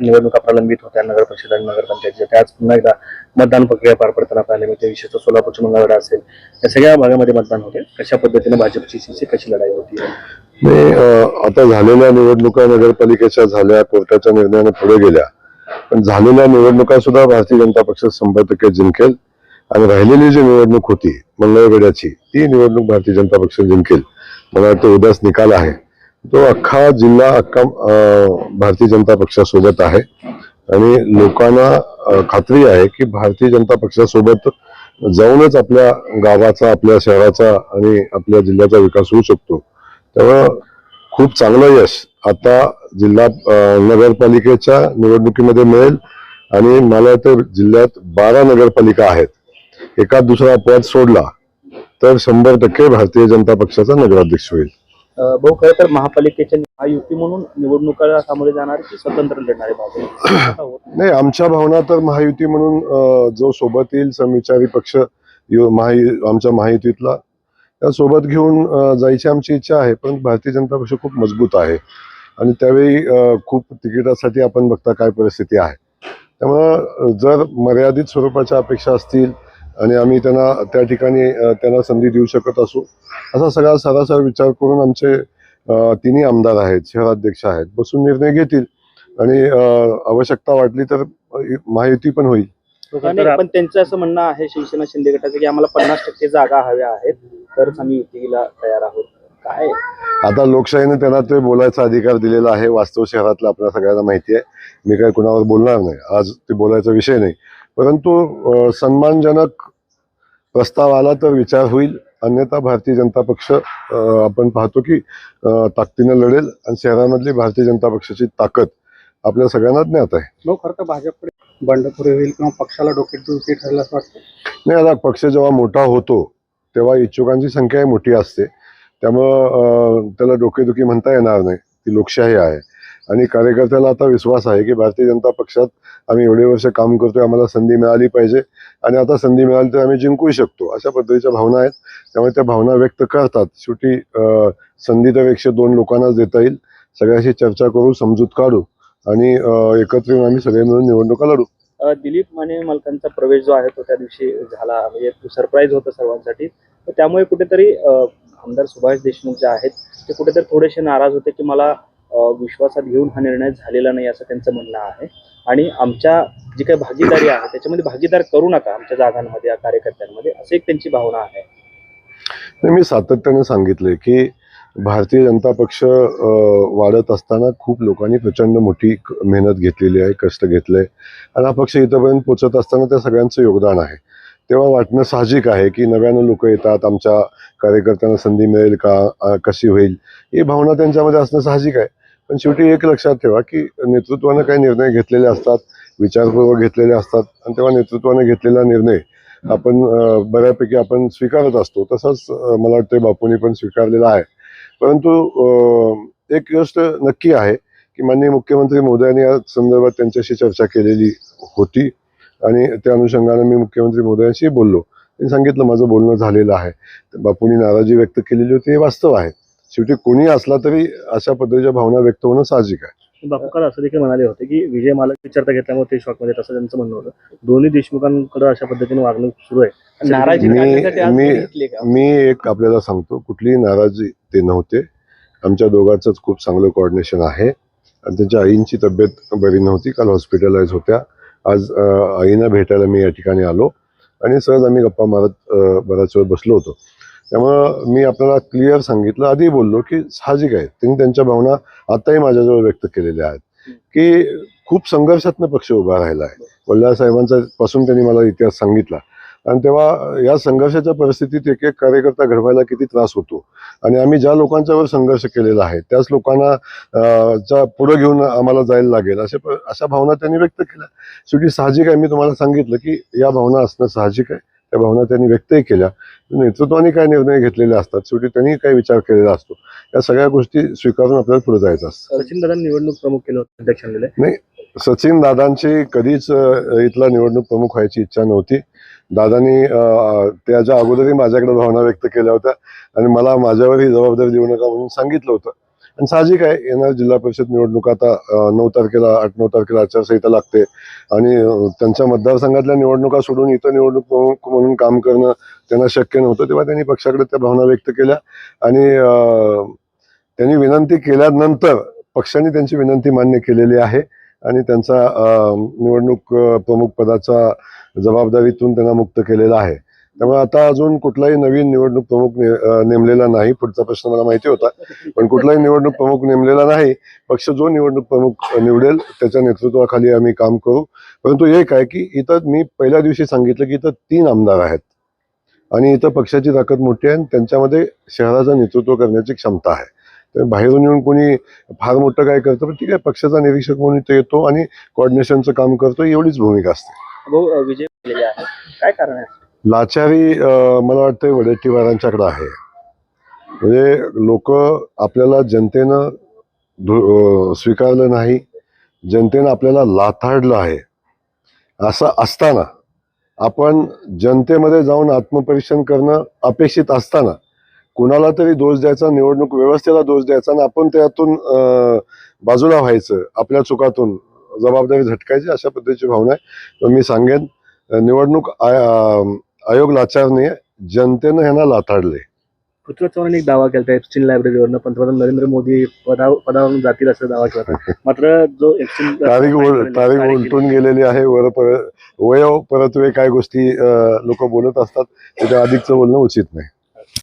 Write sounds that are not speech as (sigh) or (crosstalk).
निवडणुका प्रलंबित होत्या नगर परिषद आणि नगरपंचायतीच्या त्याच पुन्हा एकदा मतदान प्रक्रिया पार पडताना पाहायला मिळते म्हणजे विशेषतः सोलापूरची मंगळवेढा असेल या सगळ्या भागामध्ये मतदान होते. कशा पद्धतीने भाजपची सीसी कशी लढाई होती? आता झालेल्या निवडणुका नगरपालिकेच्या झाल्या कोर्टाच्या निर्णयाने पुढे गेल्या. पण झालेल्या निवडणुका सुद्धा भारतीय जनता पक्ष शंभर टक्के जिंकेल. आणि राहिलेली जी निवडणूक होती मंगळवेड्याची ती निवडणूक भारतीय जनता पक्ष जिंकेल. मला वाटतं उद्याच निकाल आहे. तो अख्खा जिल्हा अख्खा भारतीय जनता पक्षासोबत आहे आणि लोकांना खात्री आहे की भारतीय जनता पक्षासोबत जाऊनच आपल्या गावाचा आपल्या शहराचा आणि आपल्या जिल्ह्याचा विकास होऊ शकतो. त्यामुळं खूप चांगलं यश आता जिल्हा नगरपालिकेच्या निवडणुकीमध्ये मिळेल आणि मला तर जिल्ह्यात बारा नगरपालिका आहेत. एका दुसरा अपवाद सोडला तर शंभर टक्के भारतीय जनता पक्षाचा नगराध्यक्ष होईल. भाऊ खरं तर महापालिकेच्या महायुती म्हणून निवडणुका सामोरे जाणार की स्वतंत्र लढणारे भाऊ (clears throat) नाही आमच्या भावना तर महायुती म्हणून जो सोबत येईल समविचारी पक्ष महायु आमच्या महायुतीतला त्या सोबत घेऊन जायची आमची इच्छा आहे पण भारतीय जनता पक्ष खूप मजबूत आहे. आणि त्यावेळी खूप तिकिटासाठी आपण बघता काय परिस्थिती आहे. त्यामुळं जर मर्यादित स्वरूपाच्या अपेक्षा असतील आणि आम्ही त्यांना त्या ठिकाणी त्यांना संधी देऊ शकत असू. असा सगळा सरासर विचार करून आमचे तिन्ही आमदार आहेत शहराध्यक्ष आहेत बसून निर्णय घेतील. आणि आवश्यकता वाटली तर अं, महायुती पण होईल. पण त्यांचं असं म्हणणं आहे शिवसेना शिंदे गटाचं की आम्हाला पन्नास टक्के जागा हव्या आहेत. तरच आम्ही युतीला तयार आहोत. काय? आता लोकशाहीने त्यांना ते बोलायचा अधिकार दिलेला आहे. वास्तव शहरातला आपल्या सगळ्यांना माहिती आहे. मी काय कुणावर बोलणार नाही. आज ते बोलायचा विषय नाही. परंतु सन्मानजनक प्रस्ताव आला तर विचार होईल. अन्यथा भारतीय जनता पक्ष आपण पाहतो की ताकदीनं लढेल आणि शहरामधली भारतीय जनता पक्षाची ताकद आपल्या सगळ्यांना ज्ञात आहे. खरं तर भाजपकडे बंडखोरी होईल किंवा पक्षाला डोक्यात दुखी ठरेल असं वाटतं? नाही आता पक्ष जेव्हा मोठा होतो तेव्हा इच्छुकांची संख्याही मोठी असते. त्यामुळं त्याला डोकेदुखी म्हणता येणार नाही. ती लोकशाही आहे. आणि कार्यकर्त्याला आता विश्वास आहे की भारतीय जनता पक्षात आम्ही एवढे वर्ष काम करतोय आम्हाला संधी मिळाली पाहिजे. आणि आता संधी मिळाली तर आम्ही जिंकू शकतो अशा पद्धतीच्या भावना आहेत. त्यामुळे त्या भावना व्यक्त करतात. शेवटी संधी तर एकशे दोन लोकांनाच देता येईल. सगळ्याशी चर्चा करू समजूत काढू आणि एकत्र येऊन आम्ही सगळे मिळून निवडणुका लढू. दिलीप माने मालकांचा प्रवेश जो आहे तो त्या दिवशी झाला म्हणजे सरप्राईज होतं सर्वांसाठी. तर त्यामुळे कुठेतरी आमदार सुभाष देशमुख जे आहेत ते कुठेतरी थोडेसे नाराज होते की मला विश्वासात घेऊन हा निर्णय झालेला नाही असं त्यांचं म्हणणं आहे. आणि आमच्या जी काही भागीदारी आहे त्याच्यामध्ये भागीदार करू नका आमच्या जागांमध्ये या कार्यकर्त्यांमध्ये असं एक त्यांची भावना आहे. मी सातत्याने सांगितले की भारतीय जनता पक्ष वाढत असताना खूप लोकांनी प्रचंड मोठी मेहनत घेतलेली आहे कष्ट घेतले आणि हा पक्ष इथंपर्यंत पोचत असताना त्या सगळ्यांचं योगदान आहे. तेव्हा वाटणं साहजिक आहे की नव्यानं लोक येतात आमच्या कार्यकर्त्यांना संधी मिळेल का कशी होईल? ही भावना त्यांच्यामध्ये असणं साहजिक आहे. पण शेवटी एक लक्षात ठेवा की नेतृत्वानं काही निर्णय घेतलेले असतात विचारपूर्वक घेतलेले असतात आणि तेव्हा नेतृत्वाने घेतलेला निर्णय आपण बऱ्यापैकी आपण स्वीकारत असतो. तसंच मला वाटतं बापूंनी पण स्वीकारलेला आहे. परंतु एक गोष्ट नक्की आहे की माननीय मुख्यमंत्री मोदयांनी या संदर्भात त्यांच्याशी चर्चा केलेली होती आणि त्या अनुषंगाने मी मुख्यमंत्री मोदयांशी बोललो. त्यांनी सांगितलं माझं बोलणं झालेलं आहे. बापूंनी नाराजी व्यक्त केलेली होती हे वास्तव आहे. शेवटी कोणी असला तरी अशा पद्धतीच्या भावना व्यक्त होणं साहजिक आहे. बापू काल असं देखील म्हणाले होते की विजय मालक विचारता घेतल्यामुळे ते शॉकमध्ये असं त्यांचं म्हणणं होतं. दोन्ही देशमुखांकडे अशा पद्धतीने वागणूक सुरू आहे. नाराजी मी- मी- एक आपल्याला सांगतो कुठलीही नाराजी ते नव्हते. आमच्या दोघांचंच खूप चांगलं कोऑर्डिनेशन आहे. आणि त्यांच्या आईंची तब्येत बरी नव्हती काल हॉस्पिटलाइज होत्या. आज आईना भेटायला मी या ठिकाणी आलो. आणि सहज आम्ही गप्पा मारत बराच वेळ बसलो होतो. त्यामुळं मी आपल्याला क्लिअर सांगितलं. आधी बोललो की साहजिक आहे. त्यांनी त्यांच्या भावना आताही माझ्याजवळ व्यक्त केलेल्या आहेत. की खूप संघर्षातनं पक्ष उभा राहिला आहे वल्लाळ साहेबांचा पासून त्यांनी मला इतिहास सांगितला. आणि तेव्हा या संघर्षाच्या परिस्थितीत एक एक कार्यकर्ता घडवायला किती त्रास होतो. आणि आम्ही ज्या लोकांच्यावर संघर्ष केलेला आहे त्याच लोकांना अं, च्या पुढे घेऊन आम्हाला जायला लागेल अशा प- अशा भावना त्यांनी व्यक्त केल्या. शेवटी साहजिक आहे. मी तुम्हाला सांगितलं की या भावना असणं साहजिक आहे. त्या भावना त्यांनी व्यक्तही केल्या. नेतृत्वाने काय निर्णय घेतलेले असतात शेवटी त्यांनी काय विचार केलेला असतो. या सगळ्या गोष्टी स्वीकारून आपल्याला पुढे जायचं असतं. सचिन दादा निवडणूक प्रमुख केलं होतं अध्यक्षांनी सचिन दादांची कधीच इथला निवडणूक प्रमुख व्हायची इच्छा नव्हती. दादांनी त्याच्या अगोदरही माझ्याकडे भावना व्यक्त केल्या होत्या आणि मला माझ्यावर ही जबाबदारी देऊ नका म्हणून सांगितलं होतं. आणि साहजिक आहे येणार जिल्हा परिषद निवडणूक आता नऊ तारखेला आठ नऊ तारखेला आचारसंहिता लागते. आणि त्यांच्या मतदारसंघातल्या निवडणुका सोडून इतर निवडणूक प्रमुख म्हणून काम करणं त्यांना शक्य नव्हतं तेव्हा त्यांनी पक्षाकडे त्या भावना व्यक्त केल्या. आणि त्यांनी विनंती केल्यानंतर पक्षाने त्यांची विनंती मान्य केलेली आहे. आणि त्यांचा निवडणूक प्रमुख पदाचा जबाबदारीतून त्यांना मुक्त केलेला आहे. त्यामुळे आता अजून कुठलाही नवीन निवडणूक प्रमुख ने- नेमलेला नाही. पुढचा प्रश्न मला माहिती होता. पण कुठलाही निवडणूक प्रमुख नेमलेला नाही. पक्ष जो निवडणूक प्रमुख निवडेल त्याच्या नेतृत्वाखाली आम्ही काम करू. परंतु एक आहे की इथं मी पहिल्या दिवशी सांगितलं की इथं तीन आमदार आहेत. आणि इथं पक्षाची ताकद मोठी आहे आणि त्यांच्यामध्ये शहराचं नेतृत्व करण्याची क्षमता आहे. तर बाहेरून येऊन कोणी फार मोठं काय करतं पण ठीक आहे पक्षाचा निरीक्षक म्हणून इथं येतो आणि कोऑर्डिनेशनचं काम करतो एवढीच भूमिका असते. विजय काय कारण आहे? लाचारी मला वाटतं वडेट्टीवारांच्याकडं आहे. म्हणजे लोक आपल्याला जनतेनं धु- स्वीकारलं नाही जनतेनं आपल्याला लाथाडलं आहे. असं असताना आपण जनतेमध्ये जाऊन आत्मपरीक्षण करणं अपेक्षित असताना कुणाला तरी दोष द्यायचा निवडणूक व्यवस्थेला दोष द्यायचा आणि आपण त्यातून बाजूला व्हायचं आपल्या चुकातून जबाबदारी झटकायची अशा पद्धतीची भावना आहे. मी सांगेन निवडणूक आय- आयोग लाचारने जनतेनं ह्यांना लाथाडले पृथ्वी चव्हाण एक दावा केला एक्सचेंज लायब्ररीवरनं पंतप्रधान नरेंद्र मोदी पदा पदावरून जातील असा दावा केला. मात्र जो एक्सचेंज तारीख तारीख उलटून गेलेली आहे. वर पर वय परत्वे काय गोष्टी लोक बोलत असतात त्याच्या अधिकचं बोलणं उचित नाही.